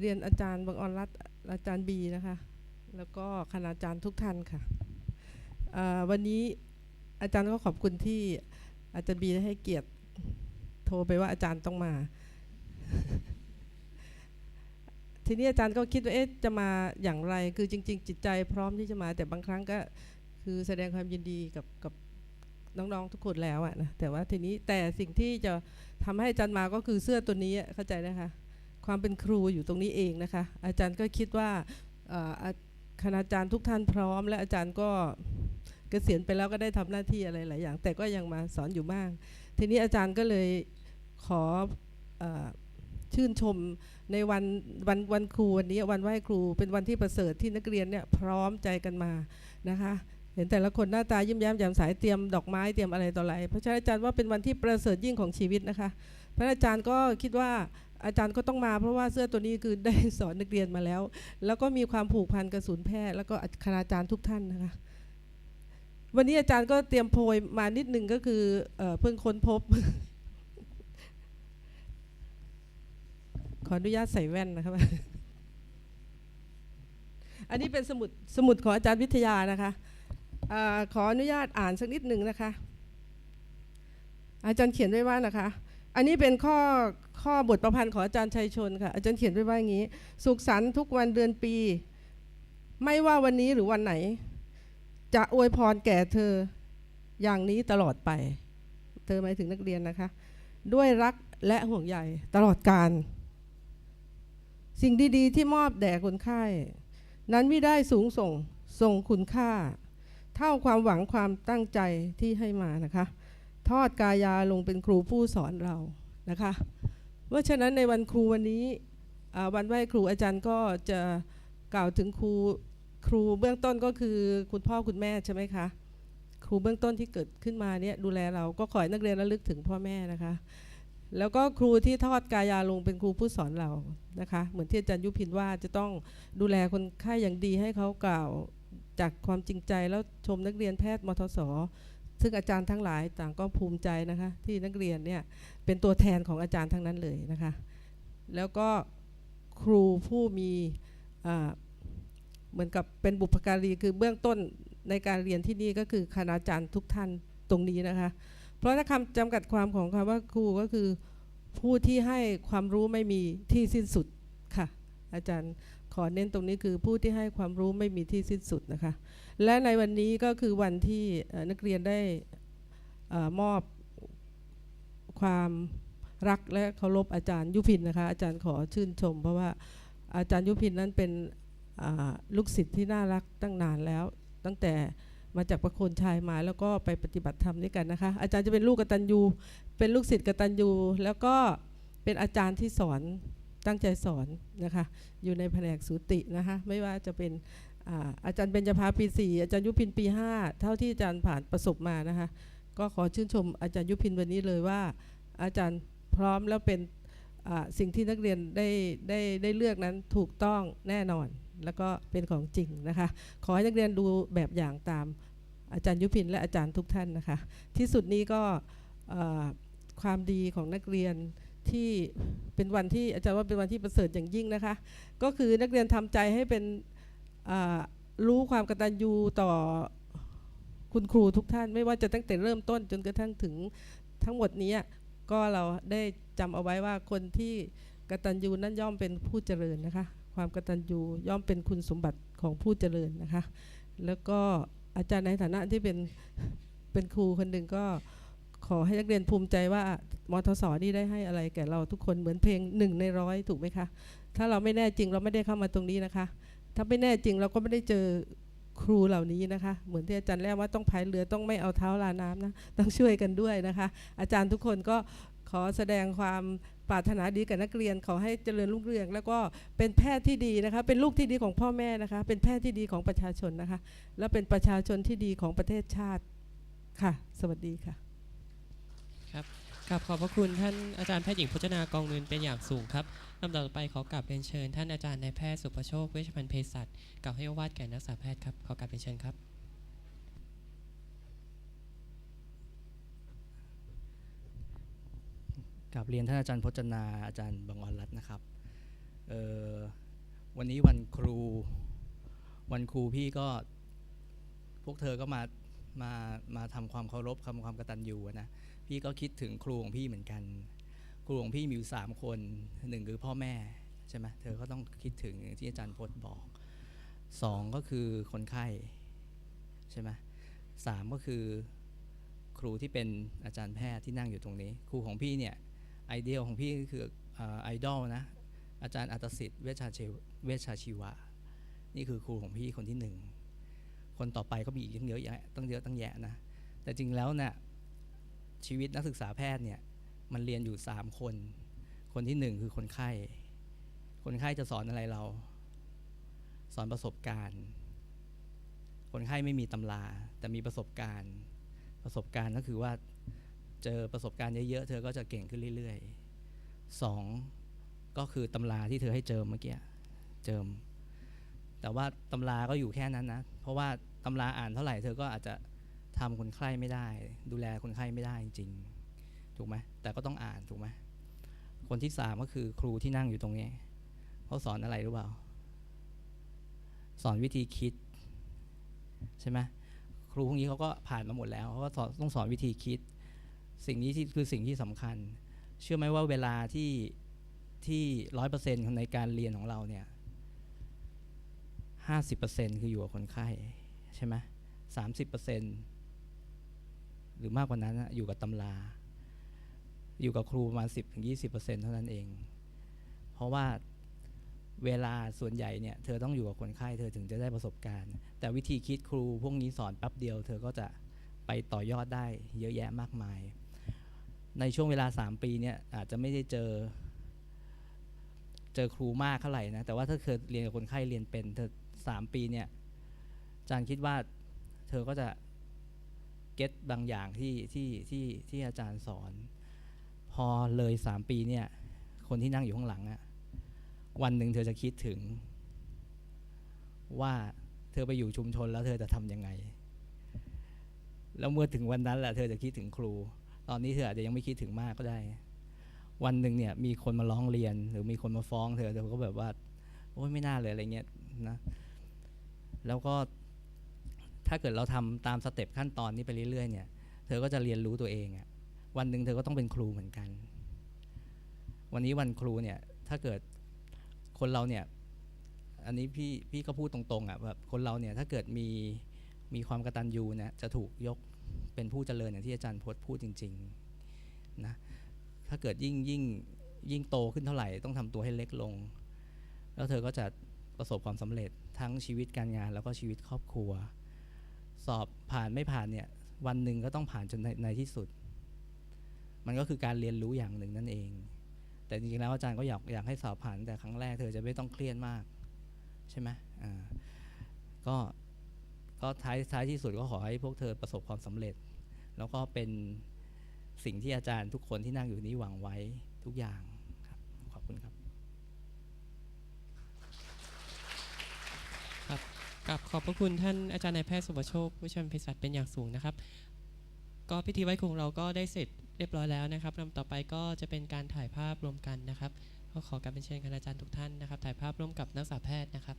เรียนอาจารย์บางออนรัตน์อาจารย์บีนะคะ แล้วก็คณาจารย์ทุกท่านค่ะวันนี้อาจารย์ก็ขอบคุณที่อาจารย์บีได้ให้เกียรติโทรไปว่าอาจารย์ต้องมา ทีนี้อาจารย์ก็คิดว่าเอ๊ะจะมาอย่างไร คือจริง ๆ จิตใจพร้อมที่จะมา แต่บางครั้งก็คือแสดงความยินดีกับกับน้องๆทุกคนแล้วอะนะแต่ว่าทีนี้แต่สิ่งที่จะทำให้อาจารย์มาก็คือเสื้อตัวนี้เข้าใจนะคะ ความเป็นครูอยู่ตรงนี้เองนะคะ อาจารย์ก็คิดว่าอ่ออะคณาจารย์ทุกท่านพร้อม และอาจารย์ก็เกษียณไปแล้วก็ได้ทำหน้าที่อะไรหลายอย่าง แต่ก็ยังมาสอนอยู่บ้าง ทีนี้อาจารย์ก็เลยขออชื่นชมในวันวันวันครูวันนี้วันไหว้ครูเป็นวันที่ประเสริฐที่นักเรียนเนี่ยพร้อมใจกันมานะคะเห็นแต่ละคนหน้าตายิ้มแย้มแจ่มใสเตรียมดอกไม้เตรียมอะไรต่ออะไรเพราะฉะนั้นอาจารย์ว่าเป็นวันที่ประเสริฐยิ่งของชีวิตนะคะพระอาจารย์ก็คิดว่า อาจารย์ก็ต้องมาเพราะว่าเสื้อตัวนี้คือได้สอนนักเรียนมาแล้ว แล้วก็มีความผูกพันกับศูนย์แพทย์แล้วก็คณาจารย์ทุกท่านนะคะวันนี้อาจารย์ก็เตรียมโพยมานิดหนึ่งก็คือเอเพิ่งค้นพบ ขออนุญาตใส่แว่นนะครับอันนี้เป็นสมุดสมุดของอาจารย์วิทยานะคะอขออนุญาตอ่านสักนิดหนึ่งนะคะ อาจารย์เขียนไว้ว่านะคะ อันนี้เป็นข้อ ข้อบทประพันธ์ของอาจารย์ชัยชนค่ะ อาจารย์เขียนไว้ว่าอย่างนี้ สุขสันต์ทุกวันเดือนปี ไม่ว่าวันนี้หรือวันไหน จะอวยพรแก่เธออย่างนี้ตลอดไป เธอหมายถึงนักเรียนนะคะ ด้วยรักและห่วงใยตลอดการ สิ่งดีๆ ที่มอบแด่คนไข้ นั้นไม่ได้สูงส่งส่งคุณค่า เท่าความหวังความตั้งใจที่ให้มานะคะ ทอดกายาลงเป็นครูผู้สอนเรานะคะ เพราะฉะนั้นในวันครูวันนี้วันไหว้ครูอาจารย์ก็จะกล่าวถึงครูครูเบื้องต้นก็คือคุณพ่อคุณแม่ใช่ไหมคะครูเบื้องต้นที่เกิดขึ้นมาเนี่ยดูแลเราก็ขอให้นักเรียนระลึกถึงพ่อแม่นะคะ แล้วก็ครูที่ทอดกายาลงเป็นครูผู้สอนเรานะคะ เหมือนที่อาจารย์ยุพินว่าจะต้องดูแลคนไข้อย่างดีให้เขากล่าวจากความจริงใจแล้วชมนักเรียนแพทย์มทศ ซึ่งอาจารย์ทั้งหลายต่างก็ภูมิใจนะคะที่นักเรียนเนี่ยเป็นตัวแทนของอาจารย์ทั้งนั้นเลยนะคะแล้วก็ครูผู้มีเหมือนกับเป็นบุพการีคือเบื้องต้นในการเรียนที่นี่ก็คือคณาจารย์ทุกท่านตรงนี้นะคะ เพราะถ้าคำจำกัดความของคำว่าครูก็คือผู้ที่ให้ความรู้ไม่มีที่สิ้นสุด อาจารย์ขอเน้นตรงนี้คือผู้ที่ให้ความรู้ไม่มีที่สิ้นสุดนะคะ และในวันนี้ก็คือวันที่นักเรียนได้อมอบความรักและเคารพอาจารย์ยุพินนะคะ อาจารย์ขอชื่นชม เพราะว่าอาจารย์ยุพินนั้นเป็นลูกศิษย์ที่น่ารักตั้งนานแล้ว ตั้งแต่มาจากประโคนชัยมาแล้วก็ไปปฏิบัติธรรมด้วยกันนะคะ อาจารย์จะเป็นลูกกตัญญูเป็นลูกศิษย์กตัญญูแล้วก็เป็นอาจารย์ที่สอน ตั้งใจสอนนะคะอยู่ในแผนกสูตินะคะไม่ว่าจะเป็นอาอาจารย์เบญจภาปี 4 อาจารย์ยุพินปี 5 เท่าที่อาจารย์ผ่านประสบมานะคะก็ขอชื่นชมอาจารย์ยุพินวันนี้เลยว่า อาจารย์พร้อมแล้วเป็นสิ่งที่นักเรียนได้ได้ได้เลือกนั้นถูกต้องแน่นอนแล้วก็เป็นของจริงนะคะ ขอให้นักเรียนดูแบบอย่างตามอาจารย์ยุพินและอาจารย์ทุกท่านนะคะ ที่สุดนี้ก็ความดีของนักเรียน ที่เป็นวันที่อาจารย์ว่าเป็นวันที่ประเสริฐอย่างยิ่งนะคะ ก็คือนักเรียนทำใจให้เป็นรู้ความกตัญญูต่อคุณครูทุกท่าน ไม่ว่าจะตั้งแต่เริ่มต้นจนกระทั่งถึงทั้งหมดนี้ก็เราได้จำเอาไว้ว่าคนที่กตัญญูนั้นย่อมเป็นผู้เจริญนะคะ ความกตัญญูย่อมเป็นคุณสมบัติของผู้เจริญนะคะ แล้วก็อาจารย์ในฐานะที่เป็นเป็นครูคนหนึ่งก็ ขอให้นักเรียนภูมิใจว่ามทศนี่ได้ให้อะไรแก่เราทุกคนเหมือนเพลงหนึ่งในร้อยถูกไหมคะ ถ้าเราไม่แน่จริงเราไม่ได้เข้ามาตรงนี้นะคะ ถ้าไม่แน่จริงเราก็ไม่ได้เจอครูเหล่านี้นะคะ เหมือนที่อาจารย์แรกว่าต้องพายเรือต้องไม่เอาเท้าลาน้ำนะต้องช่วยกันด้วยนะคะ อาจารย์ทุกคนก็ขอแสดงความปรารถนาดีกับนักเรียนขอให้เจริญรุ่งเรือง แล้วก็เป็นแพทย์ที่ดีนะคะ เป็นลูกที่ดีของพ่อแม่นะคะ เป็นแพทย์ที่ดีของประชาชนนะคะ และเป็นประชาชนที่ดีของประเทศชาติค่ะ สวัสดีค่ะ ครับขอบพระคุณท่านอาจารย์แพทย์หญิงพจนากองเงินเป็นอย่างสูงครับลำดับต่อไปขอกลับเรียนเชิญ ท่านอาจารย์นายแพทย์สุประโชคเวชภัณฑ์เภสัชกล่าวให้อวาทแก่นักศึกษาแพทย์ครับขอกลับเรียนเชิญครับ กับเรียนท่านอาจารย์พจนาอาจารย์บางออนรัตน์นะครับเออวันนี้วันครูวันครูพี่ก็พวกเธอก็มามามาทำความเคารพทำความกตัญญูนะ พี่ก็คิดถึงครูของพี่เหมือนกัน ครูของพี่มีอยู่สามคนหนึ่งคือพ่อแม่ใช่ไหมเธอก็ต้องคิดถึงที่อาจารย์พจน์บอกสองก็คือคนไข้ใช่ไหมสามก็คือครูที่เป็นอาจารย์แพทย์ที่นั่งอยู่ตรงนี้ ครูของพี่เนี่ยไอเดียของพี่ก็คือไอดอลนะอาจารย์อัตสิทธิ์เวชชาชีวเวชาชีวะ นี่คือครูของพี่คนที่หนึ่งคนต่อไปก็มีอีกตั้งเยอะแยะตั้งเยอะตั้งแยะนะแต่จริงแล้วเนี่ย ชีวิตนักศึกษาแพทย์เนี่ยมันเรียนอยู่ 3 คน คนที่หนึ่งคือคนไข้ คนไข้จะสอนอะไรเรา สอนประสบการณ์ คนไข้ไม่มีตำรา แต่มีประสบการณ์ ประสบการณ์ก็คือว่าเจอประสบการณ์เยอะๆ เธอก็จะเก่งขึ้นเรื่อยๆสองก็คือตำราที่เธอให้เจิมเมื่อกี้ เจิม แต่ว่าตำราก็อยู่แค่นั้นนะ เพราะว่าตำราอ่านเท่าไหร่เธอก็อาจจะ ทำคนไข้ไม่ได้ ดูแลคนไข้ไม่ได้จริงๆถูกไหมแต่ก็ต้องอ่านถูกไหมคนที่สามก็คือครูที่นั่งอยู่ตรงนี้เขาสอนอะไรรู้เปล่า สอนวิธีคิด ใช่ไหมครูพวกนี้เขาก็ผ่านมาหมดแล้วเขาก็สอนต้องสอนวิธีคิด สิ่งนี้ที่คือสิ่งที่สำคัญ เชื่อไหมว่าเวลาที่ที่ร้อยเปอร์เซ็นต์ในการเรียนของเราเนี่ยห้าสิบเปอร์เซ็นคืออยู่กับคนไข้ใช่ไหมสามสิบเปอร์เซ็นต์ หรือมากกว่านั้นอยู่กับตำรา อยู่กับครูประมาณสิบถึงยี่สิบเปอร์เซ็นเท่านั้นเอง เพราะว่าเวลาส่วนใหญ่เนี่ยเธอต้องอยู่กับคนไข้เธอถึงจะได้ประสบการณ์ แต่วิธีคิดครูพวกนี้สอนแป๊บเดียว เธอก็จะไปต่อยอดได้เยอะแยะมากมาย ในช่วงเวลาสามปีเนี่ยอาจจะไม่ได้เจอ เจอครูมากเท่าไหร่นะแต่ว่าถ้าเคยเรียนกับคนไข้เรียนเป็นเธอสามปีเนี่ยอาจารย์คิดว่าเธอก็จะ เก็ตบางอย่างที่ที่ที่ที่อาจารย์สอน พอเลยสามปีเนี่ย คนที่นั่งอยู่ข้างหลังอะวันหนึ่งเธอจะคิดถึง ว่าเธอไปอยู่ชุมชนแล้วเธอจะทำยังไง แล้วเมื่อถึงวันนั้นแหละเธอจะคิดถึงครู ตอนนี้เธออาจจะยังไม่คิดถึงมากก็ได้ วันหนึ่งเนี่ยมีคนมาร้องเรียน หรือมีคนมาฟ้องเธอเธอก็แบบว่าโอ้ยไม่น่าเลยอะไรเงี้ยนะแล้วก็ ถ้าเกิดเราทำตามสเต็ปขั้นตอนนี้ไปเรื่อยๆเนี่ย เธอก็จะเรียนรู้ตัวเองอะวันหนึ่งเธอก็ต้องเป็นครูเหมือนกัน วันนี้วันครูเนี่ย ถ้าเกิดคนเราเนี่ย อันนี้พี่พี่ก็พูดตรงๆอะแบบคนเราเนี่ยถ้าเกิดมีมีความกระตัญญูเนี่ยจะถูกยกเป็นผู้เจริญอย่างที่อาจารย์พจน์พูดจริงๆนะถ้าเกิดยิ่งยิ่งยิ่งโตขึ้นเท่าไหร่ต้องทำตัวให้เล็กลง แล้วเธอก็จะประสบความสำเร็จทั้งชีวิตการงานแล้วก็ชีวิตครอบครัว สอบผ่านไม่ผ่านเนี่ย วันหนึ่งก็ต้องผ่านจนในในที่สุด มันก็คือการเรียนรู้อย่างหนึ่งนั่นเอง แต่จริงๆแล้วอาจารย์ก็อยากอยากให้สอบผ่านแต่ครั้งแรกเธอจะไม่ต้องเครียดมาก ใช่ไหมอ่าก็ก็ท้ายท้ายที่สุดก็ขอให้พวกเธอประสบความสำเร็จ แล้วก็เป็นสิ่งที่อาจารย์ทุกคนที่นั่งอยู่นี้หวังไว้ทุกอย่างครับขอบคุณครับ กับขอบพระคุณท่านอาจารย์นายแพทย์สุวัชโชควิชาเภสัชเป็นอย่างสูงนะครับ ก็พิธีไหว้คงเราก็ได้เสร็จเรียบร้อยแล้วนะครับลำต่อไปก็จะเป็นการถ่ายภาพรวมกันนะครับก็ขอกราบเป็นเชิญคณาจารย์ทุกท่านนะครับ ถ่ายภาพร่วมกับนักศึกษาแพทย์นะครับ